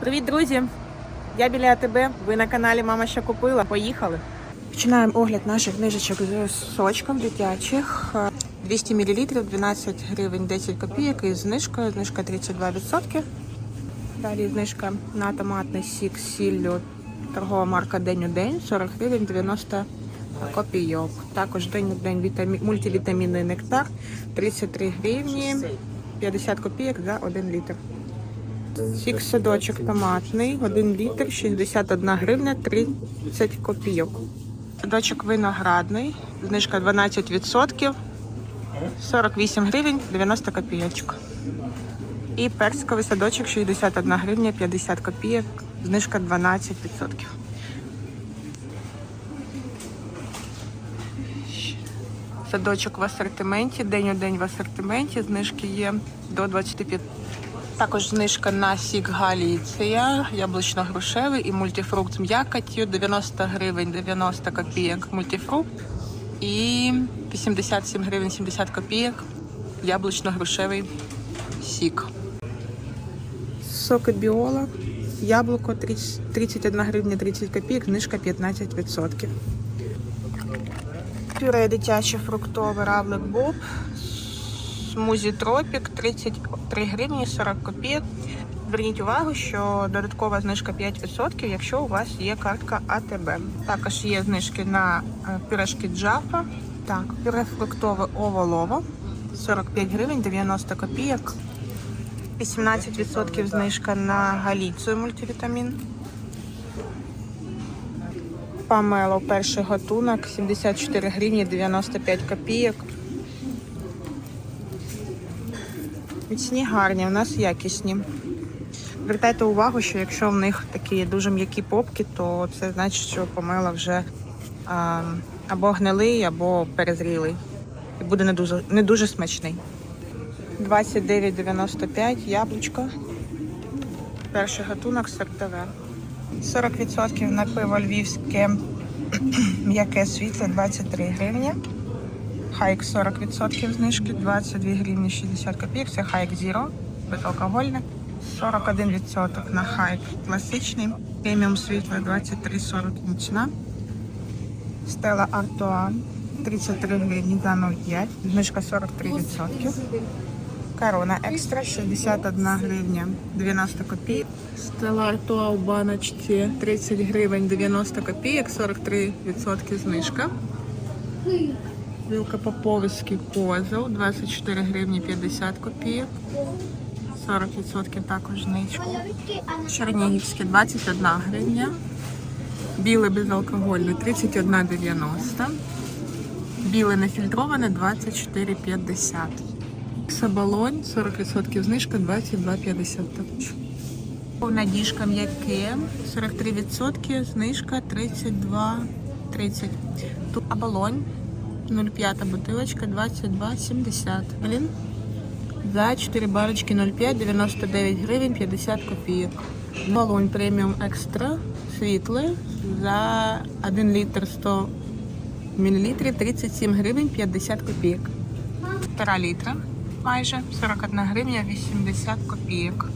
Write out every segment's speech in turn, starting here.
Привіт, друзі! Я біля АТБ. Ви на каналі Мама що купила. Поїхали. Починаємо огляд наших книжечок з сочком дитячих. 200 мл, 12 гривень 10 копійок із знижкою. Знижка 32%. Далі знижка на томатний сік з сіллю. Торгова марка День у день 40 гривень 90 копійок. Також день у день вітамі... мультивітамінний нектар 33 гривні 50 копійок за 1 літр. Сік садочок томатний, 1 літр, 61 гривня, 30 копійок. Садочок виноградний, знижка 12%, 48 гривень, 90 копійочок. І персиковий садочок 61 гривня, 50 копійок, знижка 12%. Садочок в асортименті, день у день в асортименті, знижки є до 25. Також знижка на сік Галіція, яблучно-грушевий і мультифрукт з м'якотю 90 гривень 90 копійок мультифрукт і 87 гривень 70 копійок яблучно-грушевий сік. Соки біола, яблуко 30 31 гривня 30 копійок, знижка 15%. Пюре дитяче фруктове равлик Боб Смузі Тропік 33 гривні 40 копійок. Зверніть увагу, що додаткова знижка 5%, якщо у вас є картка АТБ. Також є знижки на е, пюрешки Джафа. Так, пюре фруктове оволово 45 гривень 90 копійок. 18% знижка на галіцію мультивітамін. Памело перший готунок 74 гривні 95 копійок. Міцні гарні, у нас якісні. Звертайте увагу, що якщо в них такі дуже м'які попки, то це значить, що помила вже а, або гнилий, або перезрілий. І буде не дуже, не дуже смачний. 29,95 яблучко. Перший гатунок сортове. 40% на пиво львівське м'яке світле 23 гривні. Хайк 40% знижки, 22 гривні 60 копійок. Це Хайк Zero, безалкогольне. 41% на Хайк класичний. Преміум світло 23,40 нічна. Стела Артуа 33 гривні за 0,5. Знижка 43%. Корона екстра 61 гривня 90 копійок. Стела Артуа у баночці 30 гривень 90 копійок, 43% знижка. Вілкопоповський козел 24 гривні 50 копійок. 40% також знижку. Чернігівське 21 гривня. Біле безалкогольне 31,90. Біле нефільтроване 24,50. Сабалонь 40% знижка 22,50 також. Повна діжка м'яке 43%, знижка 32,30. Тут абалонь 0,5 бутилочка 22,70. Блін. За 4 барочки 0,5, 99 гривень 50 копійок. Балонь преміум екстра світле за 1 літр 100 мл 37 гривень 50 копійок. 1,5 літра майже 41 гривня 80 копійок.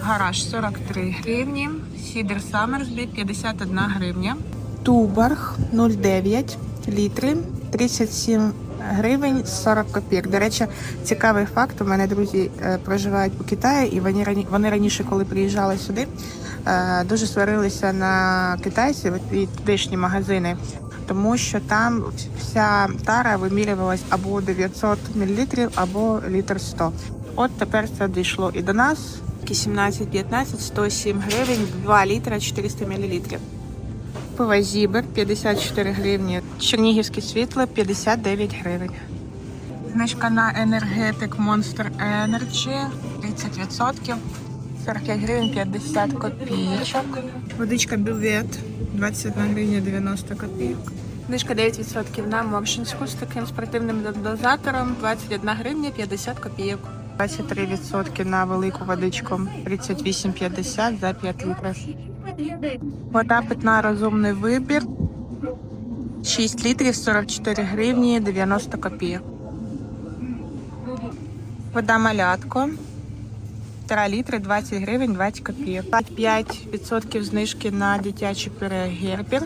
Гараж 43 гривні. Сідер Саммерсбі 51 гривня. Тубарг 0,9 літри 37 гривень 40 копійок. До речі, цікавий факт. У мене друзі е, проживають у Китаї, і вони вони раніше, коли приїжджали сюди, е, дуже сварилися на китайців і тутешні магазини. Тому що там вся тара вимірювалась або 900 мл, або літр 100. От тепер це дійшло і до нас. 17-15, 107 гривень, 2 літра 400 мл. Пиво Зібер 54 гривні. Чернігівське світло 59 гривень. Знижка на енергетик Monster Energy 30%. 45 гривень 50 копійочок. Водичка бювет 21 гривня 90 копійок. Знижка 9% на Моршинську з таким спортивним дозатором 21 гривня 50 копійок. 23% на велику водичку 38,50 за 5 літрів. Вода питна розумний вибір. 6 літрів 44 гривні 90 копійок. Вода малятко півтора літри, 20 гривень, 20 копійок. 5% знижки на дитяче пюре Гербер.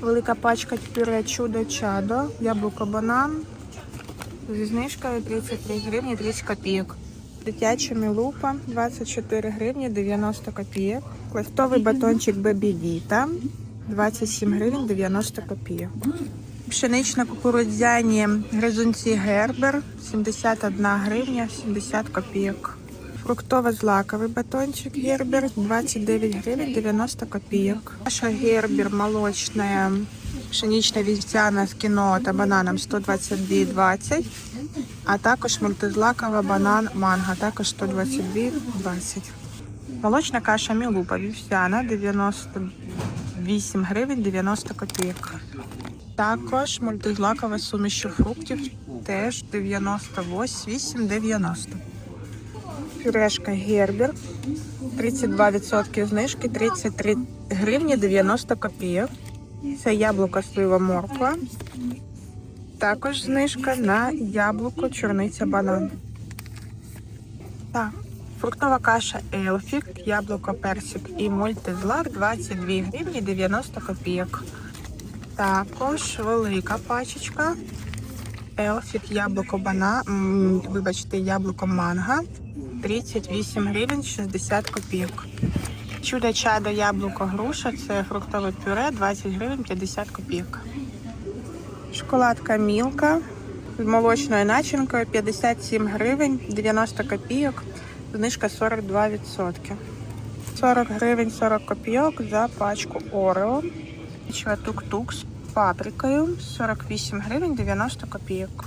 Велика пачка пюре чудо чадо, яблуко банан. Зі знижкою 33 гривні 30 копійок. Дитяча мілупа 24 гривні 90 копійок. Листовий батончик Бебі Віта 27 гривень 90 копійок. Пшенично-кукурудзяні гризунці Гербер 71 гривня 70 копійок. Фруктово-злаковий батончик Гербер 29 гривень 90 копійок. Наша Гербер молочная пшенична вівцяна з кіно та бананом 122,20. А також мультизлакова банан манго, також 122,20. Молочна каша Мілупа вівсяна 98 гривень 90 копійок. Також мультизлакова суміш фруктів теж 98,90. Пюрешка Гербер 32% знижки 33 гривні 90 копійок. Це яблуко слива морква. Також знижка на яблуко, чорниця, банан. Так, фруктова каша Елфік, яблуко, персик і мультизлак 22 гривні 90 копійок. Також велика пачечка. Елфік, яблуко бана, вибачте, яблуко манго 38 гривень 60 копійок. Чудо чадо яблуко груша це фруктове пюре 20 гривень 50 копійок. Шоколадка Мілка з молочною начинкою 57 гривень 90 копійок. Знижка 42%. 40 гривень 40 копійок за пачку Орео. Тук-тук з паприкою 48 гривень 90 копійок.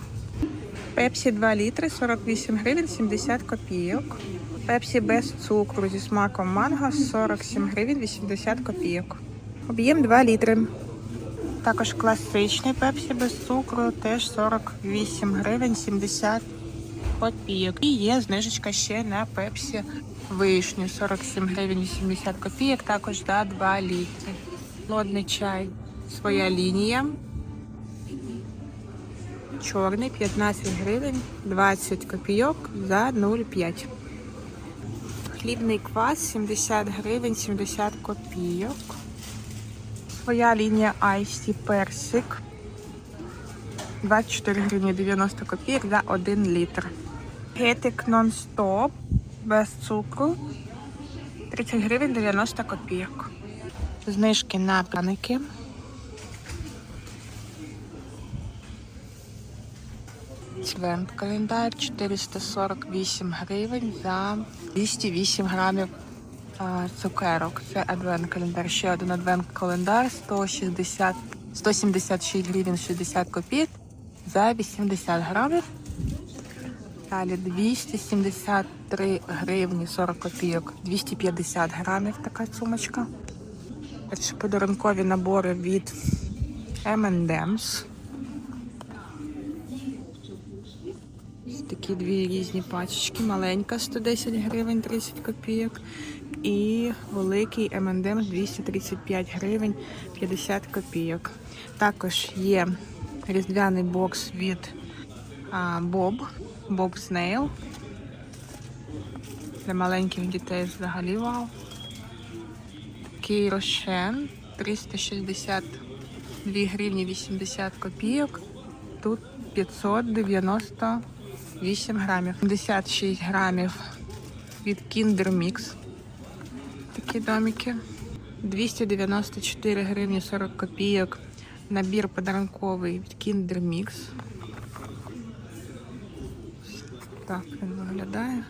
Пепсі 2 літри 48 гривень 70 копійок. Пепсі без цукру зі смаком манго 47 гривень 80 копійок. Об'єм 2 літри. Також класичний пепсі без цукру теж 48 гривень 70 копійок. І є знижечка ще на пепсі вишню 47 гривень 80 копійок, також за 2 літри. Лодний чай, своя лінія. Чорний 15 гривень 20 копійок за 0,5. Хлібний квас 70 гривень 70 копійок. Своя лінія Айсі Персик. 24 гривні 90 копійок за 1 літр. Гетик нон-стоп без цукру. 30 гривень 90 копійок. Знижки на пряники. Адвент календар 448 гривень за 208 грамів цукерок. Це адвент календар. Ще один адвент календар 160, 176 гривень 60 копійок за 80 грамів. Далі 273 гривні 40 копійок, 250 грамів така сумочка. Перші подарункові набори від M&M's. Такі дві різні пачечки. Маленька 110 гривень 30 копійок. І великий M&M's 235 гривень 50 копійок. Також є різдвяний бокс від а, Bob, Bob Snail. Для маленьких дітей взагалі вау. Такий рошен 362 гривні 80 копійок. Тут 598 грамів. 56 грамів від Kinder Mix. Такі домики. 294 гривні 40 копійок. Набір подарунковий від Kinder Mix. Так він виглядає.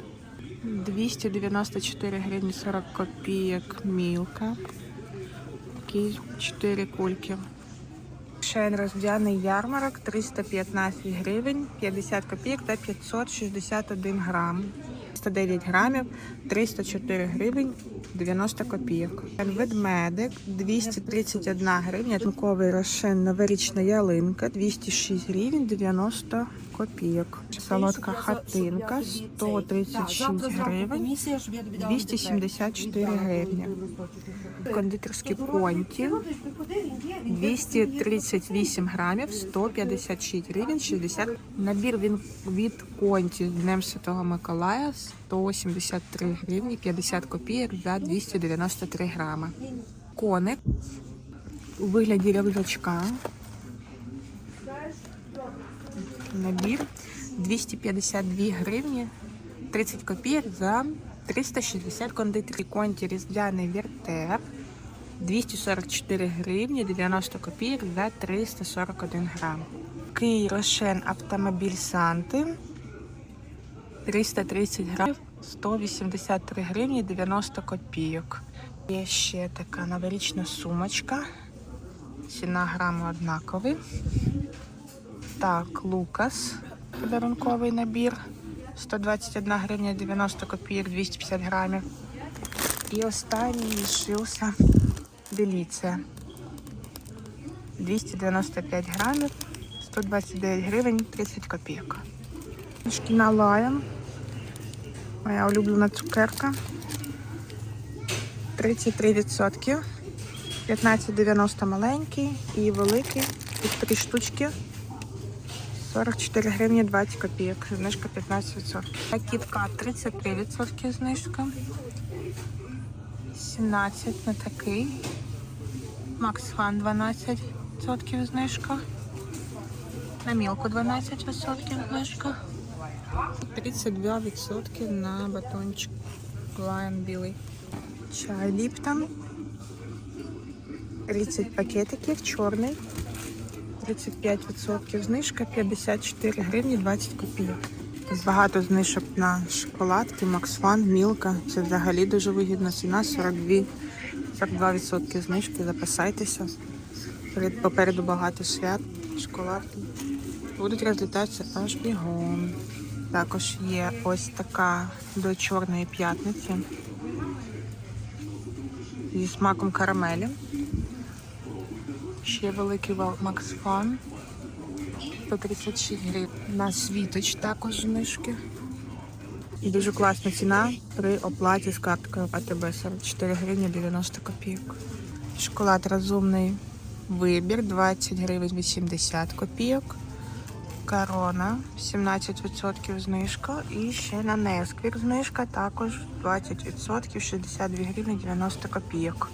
294 гривні 40 копійок мілка. Такі 4 кульки. Ще роздяний ярмарок 315 гривень, 50 копійок та 561 грам. 109 грамів, 304 гривень, 90 копійок. Ведмедик 231 гривня. Тонковий рошен новорічна ялинка 206 гривень, 90 копійок. Солодка хатинка 136 гривень, 274 гривні. Кондитерські понті 238 грамів, 156 гривень, 60. Набір він від конті Днем Святого Миколая 173 гривні, 50 копійок за 293 грами. Коник у вигляді рюкзачка. Набір 252 гривні, 30 копійок за 360 кондитерів. Конті різдвяний вертеп 244 гривні, 90 копійок за 341 грам. Київ Рошен автомобіль Санти 330 грамів, 183 гривні, 90 копійок. Є ще така новорічна сумочка. Ціна грами однакові. Так, Лукас. Подарунковий набір. 121 гривня 90 копійок, 250 грамів. І останній лишився Деліція. 295 грамів, 129 гривень, 30 копійок. Шкіна Lion. Моя улюблена цукерка. 33%. 15,90 маленький і великий. Тут три штучки. 44 гривні 20 копійок. Знижка 15%. Кітка 33% знижка. 17 на такий. Макс Фан 12% знижка. На мілку 12% знижка. 32% на батончик Lion білий. Чай Ліптон. 30 пакетиків, чорний. 35% знижка, 54 гривні 20 копійок. Багато знижок на шоколадки, Максфан, Мілка. Це взагалі дуже вигідна ціна, 42, 42% знижки. Запасайтеся. Перед- Попереду багато свят, шоколадки. Будуть розлітатися аж бігом. Також є ось така до Чорної п'ятниці зі смаком карамелі. Ще великий Макс Фан. 136 гривень. На світоч також знижки. І дуже класна ціна при оплаті з карткою АТБ 44 гривні 90 копійок. Шоколад розумний вибір 20 гривень 80 копійок. Корона 17% знижка. І ще на Несквік знижка також 20%, 62 гривні 90 копійок.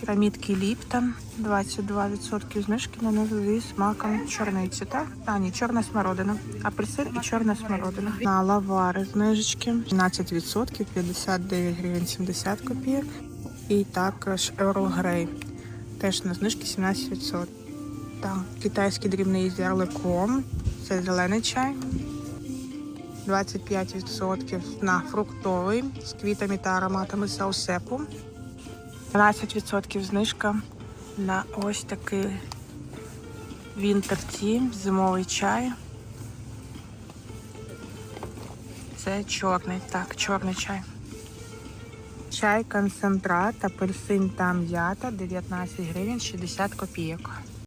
Пірамідки Ліптон, 22% знижки на них зі смаком чорниці, так? А, ні, чорна смородина. Апельсин і чорна смородина. На лавари знижечки 12%, 59 гривень 70 копійок. І також Earl Grey. Теж на знижки 17%. Так, китайський дрібний з. Це зелений чай. 25% на фруктовий з квітами та ароматами саусепу. 12% знижка на ось такий вінтерті, зимовий чай. Це чорний, так, чорний чай. Чай концентрат, апельсин та м'ята 19 гривень 60 копійок.